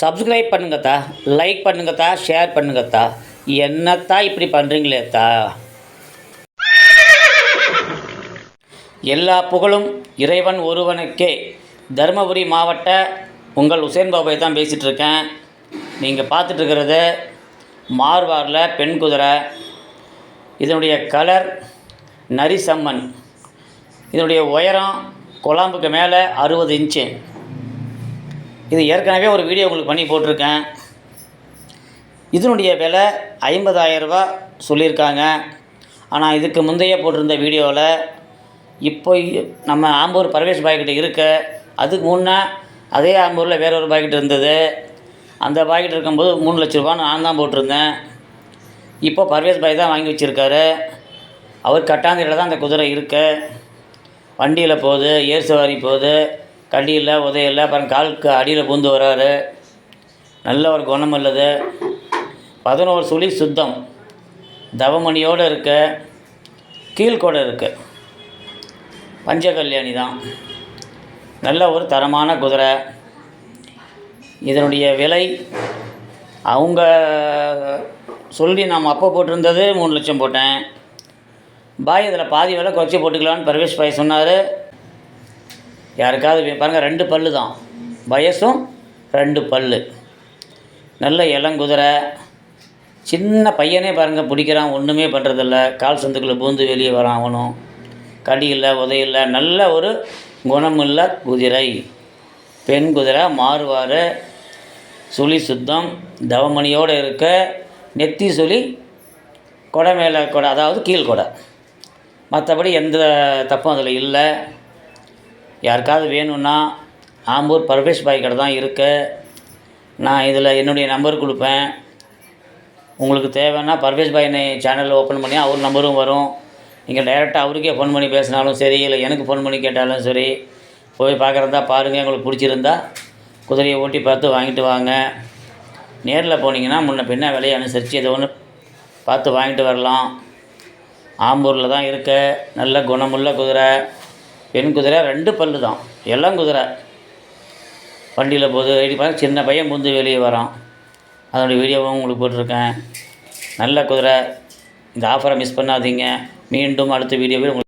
Subscribe பண்ணுங்கத்தா like பண்ணுங்கத்தா share பண்ணுங்கத்தா என்னத்தா இப்படி பண்ணுறீங்களேத்தா எல்லா புகழும் இறைவன் ஒருவனுக்கே. தருமபுரி மாவட்ட உங்கள் உசேன் பாபாய் தான் பேசிகிட்டு இருக்கேன். நீங்கள் பார்த்துட்ருக்கிறது மார்வாரில் பெண் குதிரை. இதனுடைய கலர் நரிசம்மன். இதனுடைய உயரம் குழாம்புக்கு மேலே அறுபது இன்ச்சு இது ஏற்கனவே ஒரு வீடியோ உங்களுக்கு பண்ணி போட்டிருக்கேன். இதனுடைய விலை ஐம்பதாயிரரூபா சொல்லியிருக்காங்க. ஆனால் இதுக்கு முந்தைய போட்டிருந்த வீடியோவில் இப்போ நம்ம ஆம்பூர் பரவேஷ் பாய்கிட்ட இருக்க அதுக்கு முன்னே அதே ஆம்பூரில் வேற ஒரு பாக்கெட் இருந்தது. அந்த பாக்கெட் இருக்கும்போது மூணு லட்ச ரூபான்னு நான் தான் போட்டிருந்தேன். இப்போ பர்வேஸ் பாய் தான் வாங்கி வச்சுருக்காரு. அவர் கட்டாந்திரியில் தான் அந்த குதிரை இருக்குது வண்டியில் போகுது ஏர் சவாரி போகுது. கடியில் உதையில் அப்புறம் காலுக்கு அடியில் பூந்து வராரு. நல்ல ஒரு குணம் உள்ளது. பதினோரு சுழி சுத்தம். தவமணியோடு இருக்க கீழ்கோடு இருக்கு. பஞ்சகல்யாணி தான். நல்ல ஒரு தரமான குதிரை. இதனுடைய விலை அவங்க சொல்லி நாம் அப்போ போட்டிருந்தது மூணு லட்சம் போட்டேன். பாய் இதில் பாதி விலை குறைச்சி போட்டுக்கலான்னு பர்வேஷ் பாய் சொன்னார். யாருக்காவது பாருங்கள் ரெண்டு பல்லு தான். வயசும் ரெண்டு பல்லு. நல்ல இளங்குதிரை. சின்ன பையனே பாருங்கள் பிடிக்கிறான் ஒன்றுமே பண்ணுறதில்ல கால் சந்துக்குள்ளே பூந்து வெளியே வரான் அவனும். கடி இல்லை உதையில்லை நல்ல ஒரு குணமுள்ள குதிரை. பெண் குதிரை மாறுவார் சுழி சுத்தம் தவமணியோடு இருக்க நெத்தி சுழி கொடை மேலே கொடை அதாவது கீழ்கொடை மற்றபடி எந்த தப்பும் அதில் இல்லை. யாருக்காவது வேணும்னா ஆம்பூர் பர்வேஷ் பாய் கடை தான் இருக்கு. நான் இதில் என்னுடைய நம்பர் கொடுப்பேன். உங்களுக்கு தேவைன்னா பர்வேஷ் பாய் சேனலில் ஓப்பன் பண்ணி அவர் நம்பரும் வரும். நீங்கள் டைரெக்டாக அவருக்கே ஃபோன் பண்ணி பேசினாலும் சரி இல்லை எனக்கு ஃபோன் பண்ணி கேட்டாலும் சரி போய் பார்க்குறதா பாருங்கள் உங்களுக்கு பிடிச்சிருந்தா குதிரையை ஓட்டி பார்த்து வாங்கிட்டு வாங்க. நேரில் போனீங்கன்னா முன்ன பின்ன விலையை அனுசரித்து எதோ ஒன்று பார்த்து வாங்கிட்டு வரலாம். ஆம்பூரில் தான் இருக்க. நல்ல குணமுள்ள குதிரை. பெண் குதிரை ரெண்டு பல்லு தான். எல்லாம் குதிரை. வண்டியில் போகுது வெயிட் சின்ன பையன் முந்து வெளியே வரான். அதனுடைய வீடியோவும் உங்களுக்கு போட்டிருக்கேன். நல்ல குதிரை. இந்த ஆஃபரை மிஸ் பண்ணாதீங்க. மீண்டும் அடுத்த வீடியோவில் உங்களுக்கு